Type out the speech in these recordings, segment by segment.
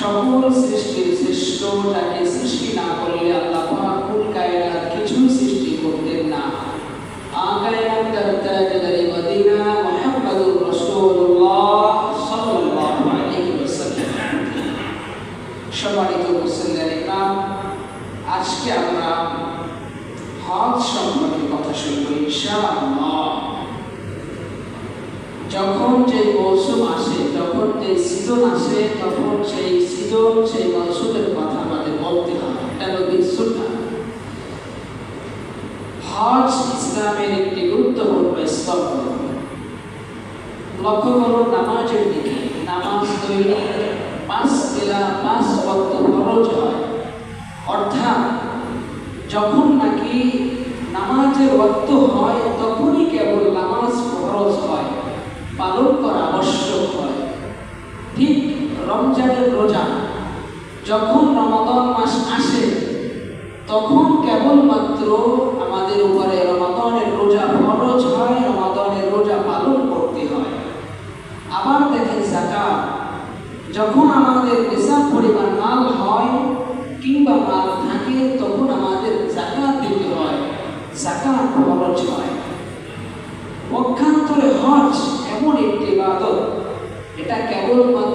সকল সৃষ্টির শ্রেষ্ঠ যাকে সৃষ্টি না করলে আল্লাহ তৈরি পাঁচ বেলা পাঁচ ভক্ত খরচ হয়। অর্থাৎ যখন নাকি নামাজের রক্ত হয়, তখনই কেবল নামাজ খরচ হয়, পালন করা আবশ্যক হয়। ঠিক রমজানের রোজা, যখন রমাদন মাস আসে, তখন কেবলমাত্র Юрма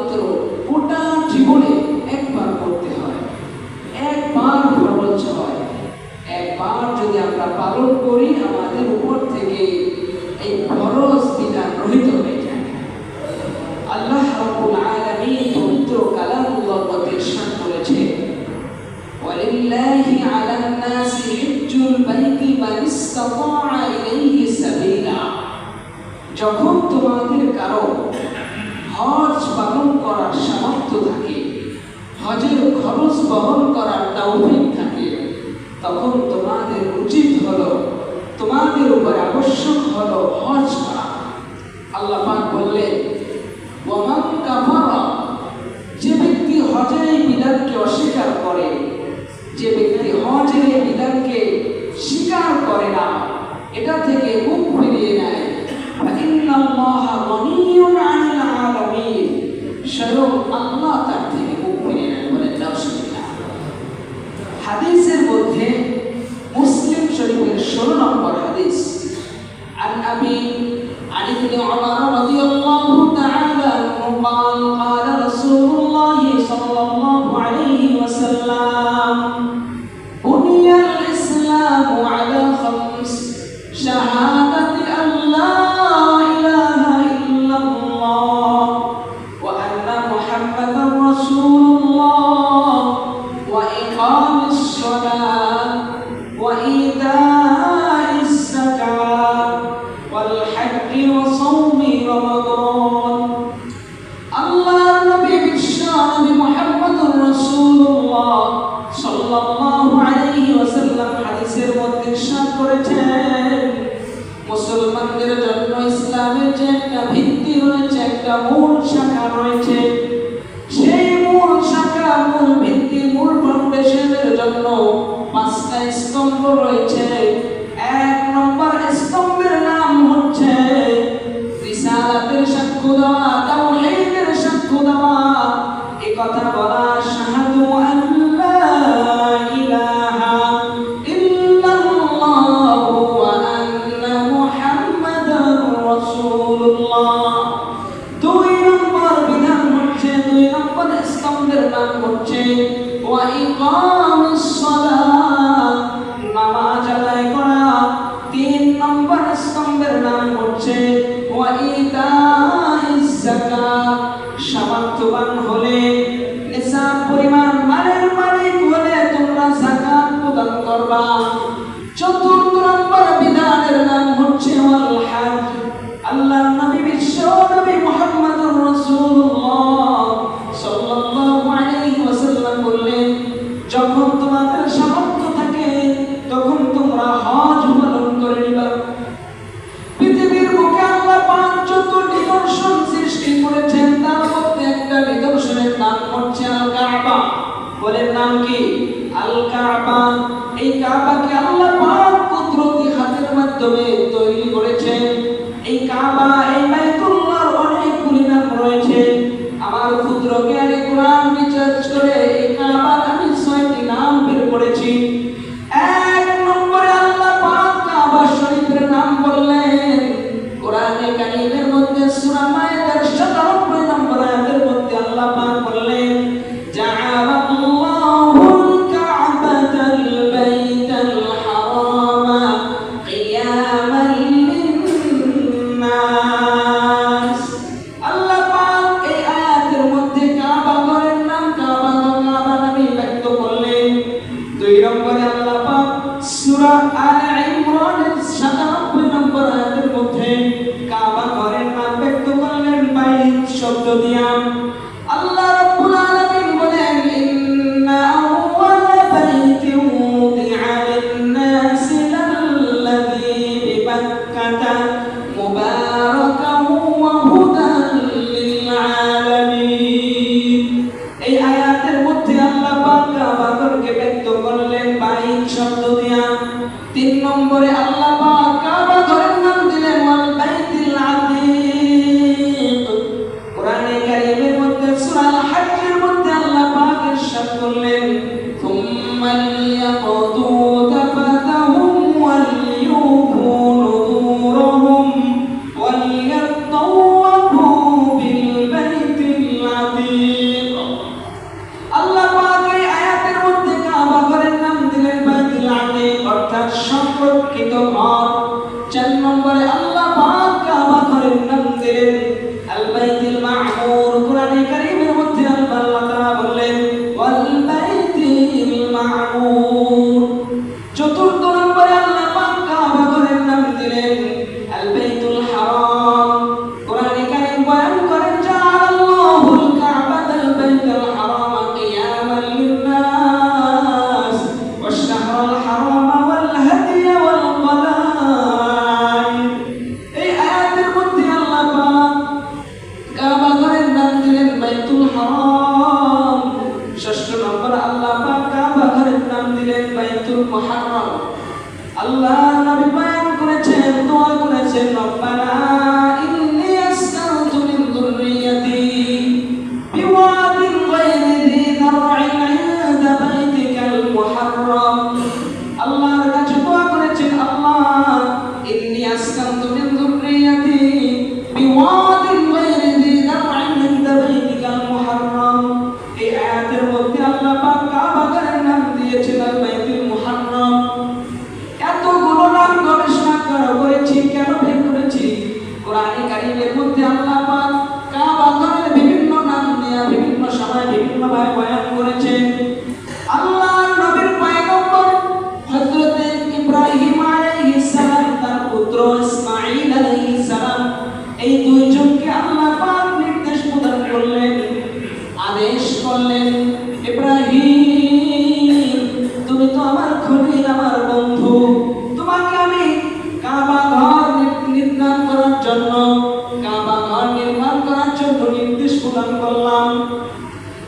কাবা ঘর নির্মাণ করার জন্য নির্দেশ প্রদান করলাম।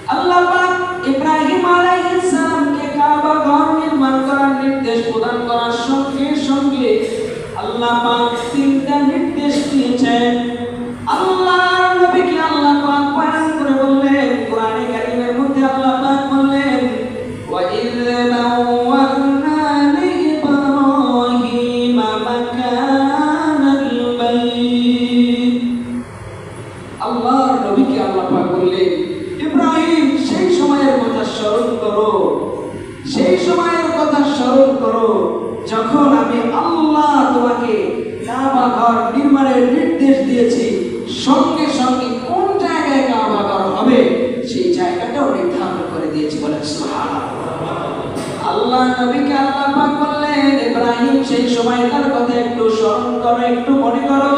আল্লাহ পাক ইব্রাহিম আলাইহিস সালামকে কাবা ঘর নির্মাণ করার নির্দেশ প্রদান করার সঙ্গে সঙ্গে আল্লাহ পাক তিন সঙ্গে কোন জায়গায় কাবা করা হবে, সেই জায়গাটাও নির্ধারণ করে দিয়েছে বলে আল্লাহ নবীকে আল্লাহ পাক বললেন, ইব্রাহিম, সেই সময় তার কথা একটু স্মরণ করো, একটু মনে করো।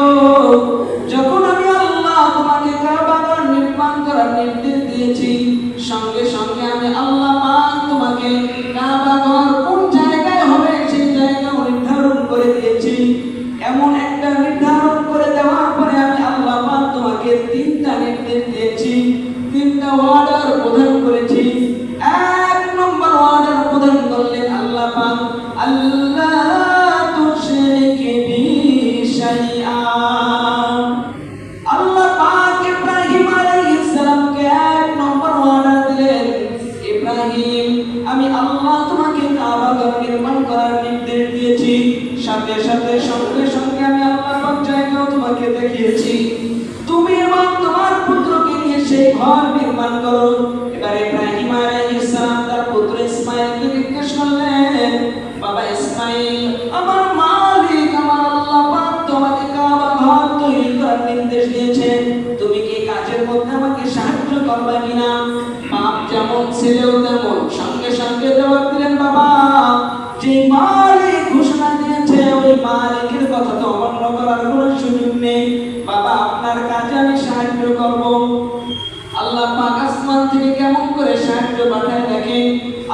আসমান থেকে কেমন করে সাহায্য পাঠায় দেখেন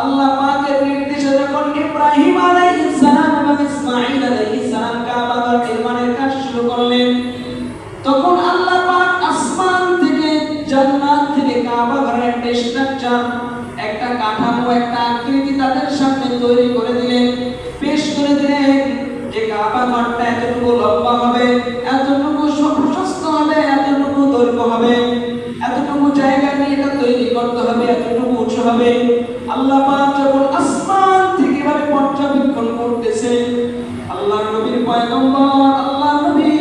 আল্লাহ পাকের নির্দেশে যখন ইব্রাহিম আলাইহিস সালাম এবং ইসমাঈল আলাইহিস সালাম কাবা ঘর নির্মাণের কাজ শুরু করলেন, তখন আল্লাহ পাক আসমান থেকে জান্নাত থেকে কাবা ঘরের স্ট্রাকচার একটা কাঠামো, একটা আকৃতি তাদের সামনে তৈরি করে দিলেন। পেশ করে দিলেন যে কাবা ঘরটা এতটুকু লম্বা হবে হবে। আল্লাহ যখন আসমান থেকে এভাবে পর্যবেক্ষণ করতেছে, আল্লাহ নবীর পয়গম্বর, আল্লাহ নবী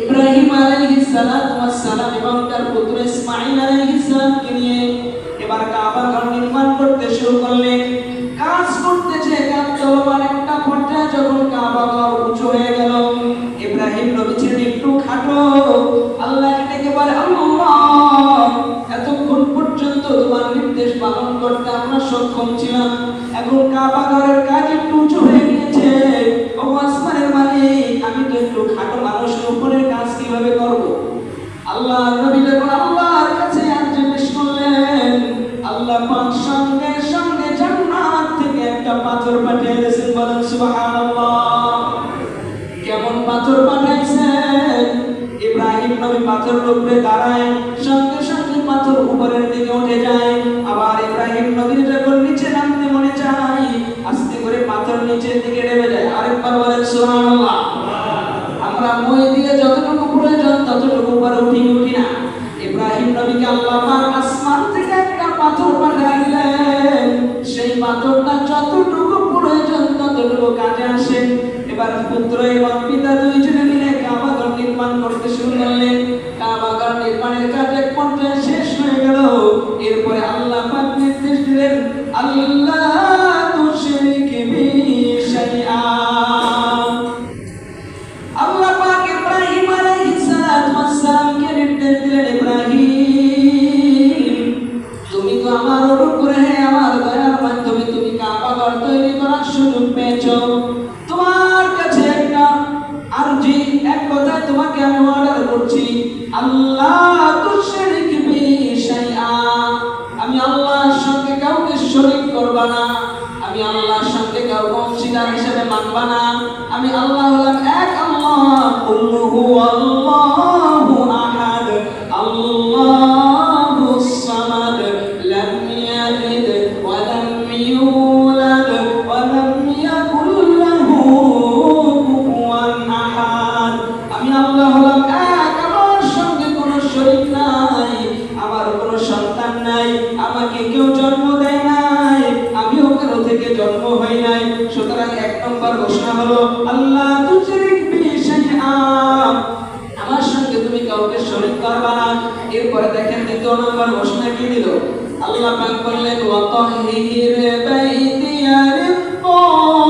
ইব্রাহিম আলাইহিস সালাম এবং তার পুত্র ইসমাঈল আলাইহিস সালামকে নিয়ে এবার কাবা ঘর নির্মাণ করতে শুরু করলেন। কাজ করতেছে, কাজ চলমান একটা পর্যায়ে যখন কাবা ঘর উঁচু হয়ে সক্ষম ছিলাম। এখন কাবা কাজ একটু উঁচু হয়ে গিয়েছে। ও আসমানের মালিক, আমি তো একটু খাটো মানুষের উপরের কাজ কীভাবে করব? আল্লাহ নবী যখন আল্লাহর কাছে আর্জি পেশ করলেন, আল্লাহ পাক সঙ্গে সঙ্গে জান্নাত থেকে একটা পাথর পাঠিয়ে দিয়েছেন। বলেন, সুবহানাল্লাহ। কেমন পাথর পাঠাইছেন? ইব্রাহিম নবী পাথরের উপরে দাঁড়ায়, সঙ্গে সঙ্গে পাথর উপরের দিকে উঠে যায়। আবার ইব্রাহিম নবীর কাজে আসে। এবার পুত্র এবং পিতা দুইজনে মিলে কাবা নির্মাণ করতে শুরু করলেন। কাবা ঘর নির্মাণের কাজ শেষ হয়ে গেল। এরপরে আল্লাহ নির্দেশ দিলেন, আল্লাহ ঘর তৈরি করার সুযোগ পেয়েছ। তোমার কাছে একটা আরজি, এক কথায় তোমাকে আমি অর্ডার করছি। আল্লাহ আমি আল্লাহর সঙ্গে কাউকে শরীক করবা না। আমি আল্লাহর সঙ্গে কাউকে অংশীদার হিসেবে মানবা না। আমি আল্লাহ হলাম এক আল্লাহ আহাদ। সুতরাং এক নম্বর ঘোষণা হলো, আল্লাহ আমার সঙ্গে তুমি কাউকে শরীক করবা না। এরপরে দেখেন দ্বিতীয় নম্বর ঘোষণা কি দিল? আল্লাহ পাক বললেন, ওয়া তাহহির বাইতি লিল-কাইমিনা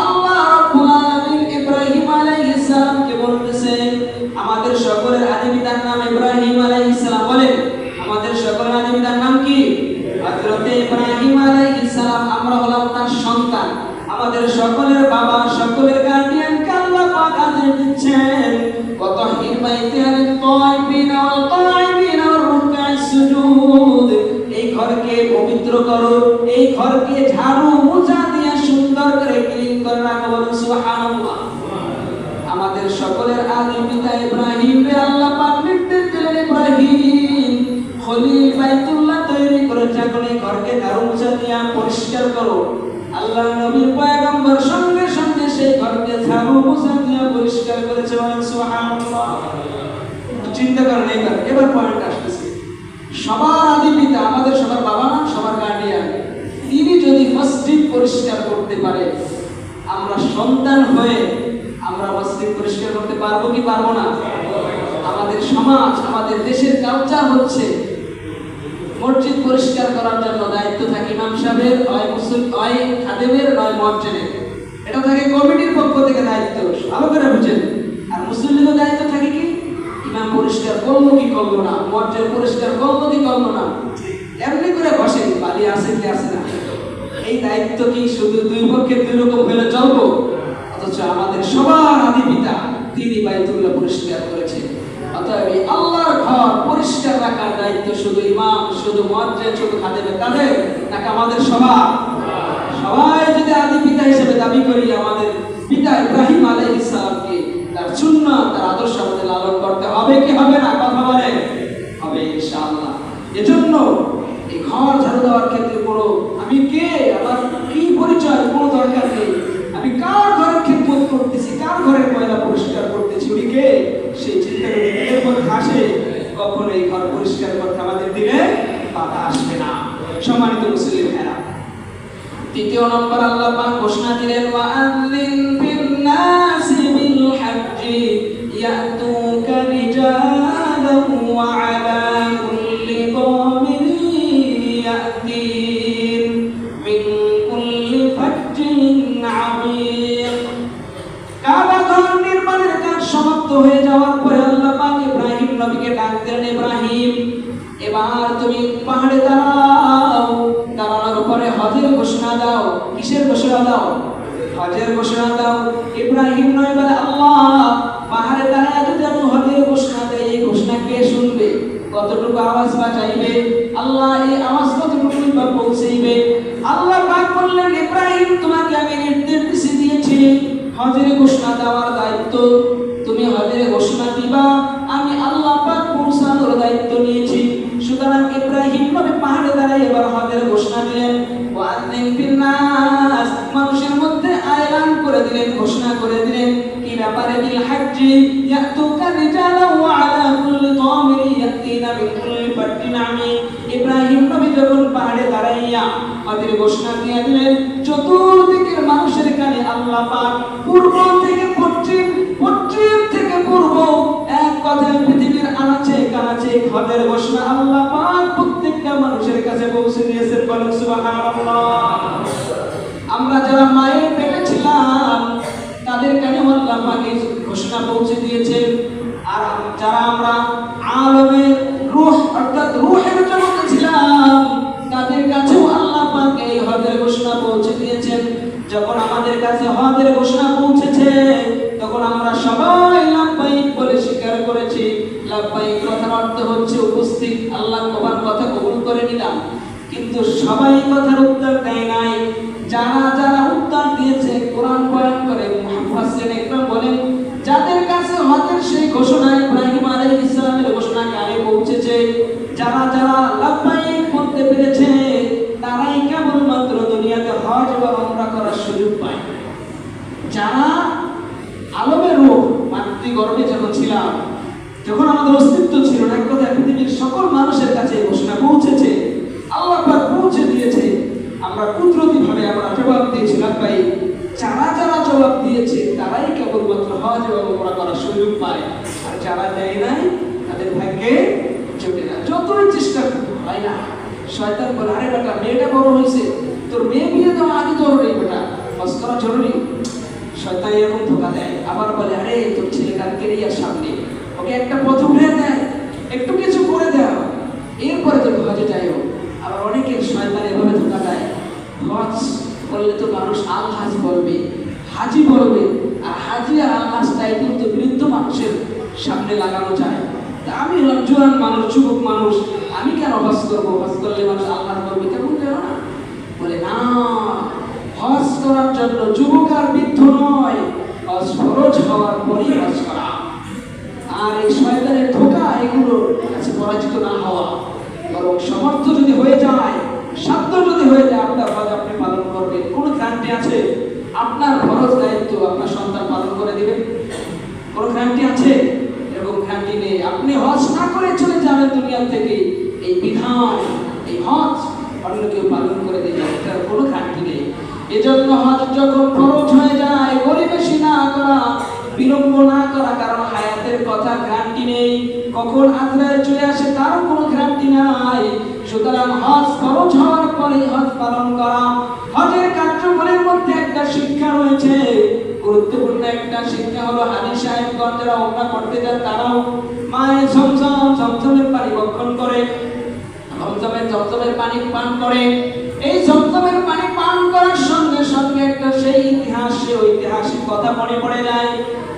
সকলের বাবা, সকলের গার্ডিয়ান আল্লাহ পাক আদেশ দিচ্ছেন কত হিমাইতে আরে তাইবিন ওয়াল তাইবিন ওয়াল রুকআ সুজুদ। এই ঘরকে পবিত্র করো, এই ঘরকে ঝাড়ু মোছা দিয়ে সুন্দর করে ক্লিন করে রাখো বলুন, সুবহানাল্লাহ। আমাদের সকলের আদি পিতা ইব্রাহিম রে আল্লাহ পাক নির্দেশ দিলেন ইব্রাহিম, খলিল বাইতুল্লাহ তৈরি করে যখন এই ঘরকে ঝাড়ু মোছা দিয়া পরিষ্কার করো। আল্লাহ নবীর পয়গম্বর সঙ্গে সঙ্গে সেই ঘরকে ঝাড়ু মোছা দিয়া পরিষ্কার করেছে বলেন, সুবহানাল্লাহ। চিন্তা করেন এবার এবার পয়েন্ট আসতেছে। সবার আদি পিতা, আমাদের সবার বাবা সবার গার্ডিয়ান তিনি যদি মসজিদ পরিষ্কার করতে পারে, আমরা সন্তান হয়ে আমরা মসজিদ পরিষ্কার করতে পারব কি পারব না? আমাদের সমাজ, আমাদের দেশের কালচার হচ্ছে মসজিদ পরিষ্কার করার জন্য সাহেবের হয় মুসলিম হয় খাদেমের নয় মসজিদের এটা থাকে কমিটির পক্ষ থেকে দায়িত্ব। ভালো করে বুঝেন। আর মুসলিমের দায়িত্ব থাকে কি? ইমাম পরিষ্কার করল কি করল না? মসজিদ পরিষ্কার করল কি করল না? এমনি করে বসে বালি আছে কি আছে না? এই দায়িত্ব কি শুধু দুই পক্ষের দুই রকম হলে চলবো? অথচ আমাদের সবার আদি পিতা, তিনি বাইতুল্লাহ পরিষ্কার করেছে এই আল্লাহর ঘর পরিষ্কার রাখার দায়িত্ব শুধু ইমাম, শুধু মসজিদ শুধু খাদেমের তাদের নাকি আমাদের সবার? সবাই যদি আদি পিতা হিসেবে দাবি করি, আমাদের পিতা ইব্রাহিম আলাইহিস সালামকে তার সুন্নাহ তার আদর্শ আমাদের লালন করতে হবে কি হবে না? কথা বলেন। হবে ইনশাআল্লাহ। এজন্য এই ঘর ঝাড়ু দেওয়ার ক্ষেত্রে কোনো আমি কে আমার কি পরিচয় কোনো দরকার নেই আমি কার ঘরের খেদমত করতেছি কার ঘরের ময়লা পরিষ্কার করতেছি উনি কে সেই চিন্তা করে এরপর কখন এই ঘর পরিষ্কার করতে আমাদের দিনে বাধা আসবে না। সম্মানিত মুসলিম হেরা তৃতীয় নম্বর আল্লাহ ঘোষণা দিলেন ঘোষণা দাও। কিসের ঘোষণা দাও? হজের ঘোষণা দাও। ইব্রাহিম নয় বলে আল্লাহ, পাহাড়ে দাঁড়ায় যদি আমি হজের ঘোষণা দেই এই ঘোষণা কে শুনবে? কতটুকু আওয়াজ বাঁচাইবে? আল্লাহ এই আওয়াজ কতটুকু বা পৌঁছাইবে? আল্লাহ পাক বললেন, ইব্রাহিম, তোমাকে আমি নির্দেশ দিয়েছি, হজের ঘোষণা দেওয়ার দায়িত্ব। তুমি হজের ঘোষণা দিবা, আমি আল্লাহ পাক পৌঁছানোর দায়িত্ব নিয়েছি। সুতরাং ইব্রাহিম নবী পাহাড়ে দাঁড়ায় এবার হজের ঘোষণা দিলেন। মানুষের মধ্যে আয়লান করে দিলেন, ঘোষণা করে দিলেন, কি ব্যাপারে বিল হাজ্জি? ইয়াতুকা আলা কুল্লি তামিরি ইয়াতিনা কুল্লি ইব্রাহিম নবী যখন পাহাড়ে দাঁড়াইয়া হজের ঘোষণা দিয়ে দিলেন, চতুর্দিকের মানুষের কানে আল্লাহ পাক পূর্ব থেকে পশ্চিম পশ্চিম থেকে পূর্ব, এক কথায় পৃথিবীর আনাচে কানাচে হজের ঘোষণা আল্লাহ পাক পৌঁছে দিয়েছেন বলেন সুবহানাল্লাহ। আমরা যারা মায়ের পেটে ছিলাম, তাদের কানে আল্লাহ পাক ঘোষণা পৌঁছে দিয়েছেন আর যারা আমরা আলমের রূহ, অর্থাৎ রূহের জগতে ছিলাম, তাদের কাছেও আল্লাহ পাক এই হজের ঘোষণা পৌঁছে দিয়েছেন। যখন আমাদের কাছে হজের ঘোষণা পৌঁছেছে, তখন আমরা সবাই লাভবাহিক বলে স্বীকার করেছি। লাভবাহিক কথার অর্থ হচ্ছে উপস্থিত, আল্লাহ কবার কথা কবুল করে নিলাম। কিন্তু সবাই কথার উত্তর দেয় নাই। যারা যারা উত্তর দিয়েছে কোরআন বয়ান করে মুহাম্মদ একদম বলেন যাদের কাছে হজের সেই ঘোষণা ইব্রাহিম আলাইহিস ইসলামের ঘোষণা কানে পৌঁছেছে যারা যারা লাভবাহিক করতে পেরেছে তারাই কেবলমাত্র দুনিয়াতে হজ বা উমরা করার সুযোগ পায় যারা আলমের রূপ মাতৃগর্ভে যখন ছিলাম যখন আমাদের অস্তিত্ব ছিল না এক কথায় পৃথিবীর সকল মানুষের কাছে এই ঘোষণা পৌঁছেছে আল্লাহ পাক পৌঁছে দিয়েছে আমরা কুদরতি ভাবে আমরা জবাব দিয়েছিলাম ভাই যারা যারা জবাব দিয়েছে তারাই কেবলমাত্র হজ এবং ওমরা করার সুযোগ পায় আর যারা দেয় নাই তাদের ভাগ্যে জোটে না যতই চেষ্টা করব হয় না শয়তান বলে, আরে বেটা, মেয়েটা বড় হয়েছে, তোর মেয়ে বিয়ে দেওয়া আগে জরুরি, বেটা। হজ করা জরুরি। শয়তান এরকম ধোকা দেয়, আবার বলে, আরে, তোর ছেলে কাল কেরিয়ার সামনে। ওকে একটা পথ উঠে দেয়, একটু কিছু করে দাও এরপরে তুমি হজে যাইও আবার অনেকে শয়তান এভাবে ধোকা দেয় হজ করলে তো মানুষ আল হাজ বলবে, হাজি বলবে। আর হাজি আর আল্লাহ টাইটেল তো বৃদ্ধ মানুষের সামনে লাগানো যায়। তা আমি হলাম জোয়ান মানুষ, যুবক মানুষ, আমি কেন হজ করব? হজ করলে মানুষ আল্লাহ করবে কেমন কেন না? বলে, না, হজ করার জন্য যুবক আর বৃদ্ধ নয়, হজ ফরজ হওয়ার পরেই হজ করা। আর এই শয়তানের ধোকা, এগুলো কাছে পরাজিত না হওয়া। বরং সমর্থ যদি হয়ে যায়, সাধ্য যদি হয়ে যায়, আপনার হজ আপনি পালন করবেন। কোনো গ্যারান্টি আছে? আপনার ফরজ দায়িত্ব আপনার সন্তান পালন করে দিবেন কোনো গ্যারান্টি আছে? নেই আপনি হজ না করে চলে যাবেন দুনিয়া থেকে, এই বিধান, এই হজ অন্য কেউ পালন করে দেবে এটার কোনো গ্যারান্টি নেই। এজন্য হজ যখন খরচ হয়ে যায় পরিবেশী না করা, বিলম্ব না করা কারণ হায়াতের কথা গ্যারান্টি নেই। কখন আজরাইল চলে আসে তারও কোনো গ্যারান্টি নাই। সুতরাং হজ খরচ হওয়ার পরে হজ পালন করা। হজের কার্যক্রমের মধ্যে একটা শিক্ষা রয়েছে গুরুত্বপূর্ণ একটা শিক্ষা হলো হাজি সাহেবগঞ্জ যারা ওমরা করতে যান, তারাও মায়ের ঝমঝম, ঝমঝমের পানি বক্ষণ করে, ঝমঝমের ঝমঝমের পানি পান করে। এই ঝমঝমের পানি পান করার সঙ্গে সঙ্গে একটা সেই ইতিহাস, সেই ঐতিহাসিক কথা মনে পড়ে যায়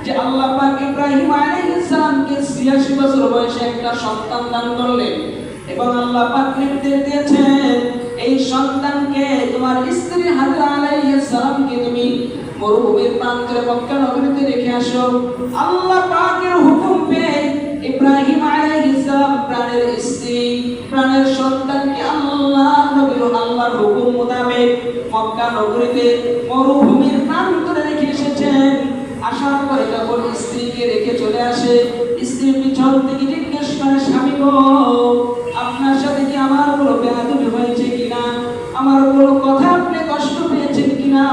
যে আল্লাহ পাক ইব্রাহিম আলাইহিস সালামকে 86 বছর বয়সে একটা সন্তান দান করলেন এবং আল্লাহ পাক নির্দেশ দিয়েছেন এই সন্তানকে, তোমার স্ত্রী হাজরা আলাইহিস সালামকে তুমি মরুভূমির প্রান্তরে মক্কা নগরীতে রেখে আসো। আল্লাহ পাকের হুকুম পেয়ে ইব্রাহিম আলাইহিস সালাম প্রাণের স্ত্রী, প্রাণের সন্তানকে আল্লাহ নবী ও আল্লাহর হুকুম মোতাবেক মক্কা নগরীতে মরুভূমির প্রান্তরে রেখে এসেছেন। আসার পরে যখন স্ত্রীকে রেখে চলে আসে, স্ত্রীর পিছন থেকে জিজ্ঞেস করে, স্বামী গো, আপনার সাথে কি আমার কোনো বেয়াদবি হয়েছে আমার কোনো কথা আপনি কষ্ট পেয়েছেন কিনা?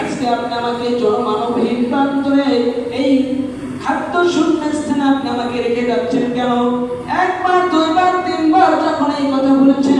আজকে আপনি আমাকে জনমানবহীন প্রান্তরে এই খাদ্য শূন্য স্থানে আপনি আমাকে রেখে যাচ্ছেন কেন? একবার, দুইবার, তিনবার যখন এই কথা বলেছেন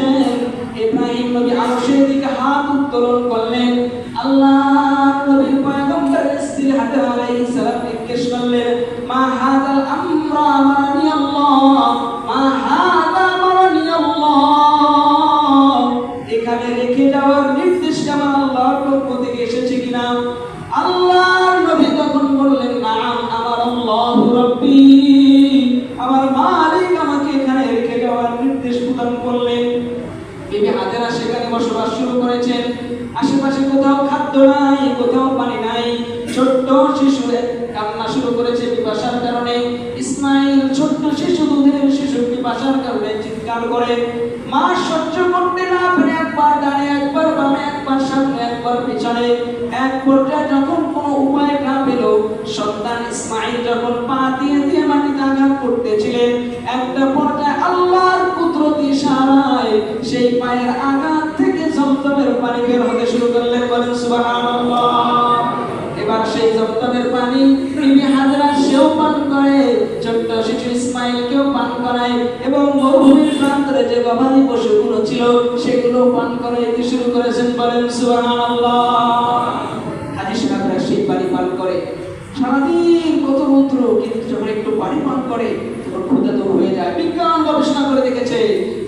পিপাসার কারণে চিৎকার করে, মা, সহ্য করতে না পারে একবার ডানে, একবার বামে, একবার সামনে, একবার পিছনে, এক পর্যায়ে যখন কোনো উপায় না পেল সন্তান বলেন হাদিস করে। সারাদিন কত রৌদ্র, কিন্তু যখন একটু পানি পান করে, তখন ক্ষুদাত হয়ে যায়। বিজ্ঞান গবেষণা করে দেখেছে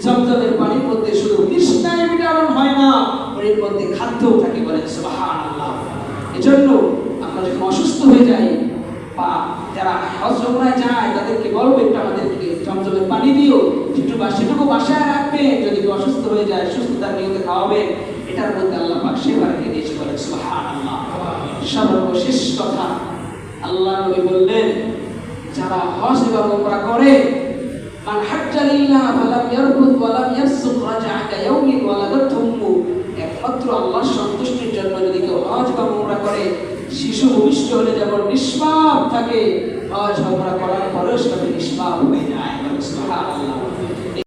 জমজমের পানির মধ্যে শুধু তৃষ্ণায় বিটারণ হয় না এর মধ্যে খাদ্যও থাকে বলেন সুবহানাল্লাহ এজন্য আমরা যখন অসুস্থ হয়ে যাই বা যারা হজ উমরায় যায় তাদেরকে বলব একটু আমাদেরকে জমজমের পানি দিও সেটুকু বা সেটুকু বাসায় রাখবে যদি কেউ অসুস্থ হয়ে যায় সুস্থতার নিয়তে খাওয়াবেন এটার আল্লাহ সর্বশেষ কথা, আল্লাহ নবী বললেন, যারা হজ এবং উমরা করে, মান হাজ্জা লিল্লাহ ফালাম ইয়ারকুদ ওয়া লাম ইয়াফসুক রাজা'a কা ইয়াউমিন ওয়ালাদাতহু উম্মু একমাত্র আল্লাহর সন্তুষ্টির জন্য যদি কেউ হজ বা উমরা করে, শিশু ভূমিষ্ঠ হলে যেমন নিষ্পাপ থাকে, হজ উমরা করার পরেও সেটা নিষ্পাপ হয়ে যায়। সুবহানাল্লাহ।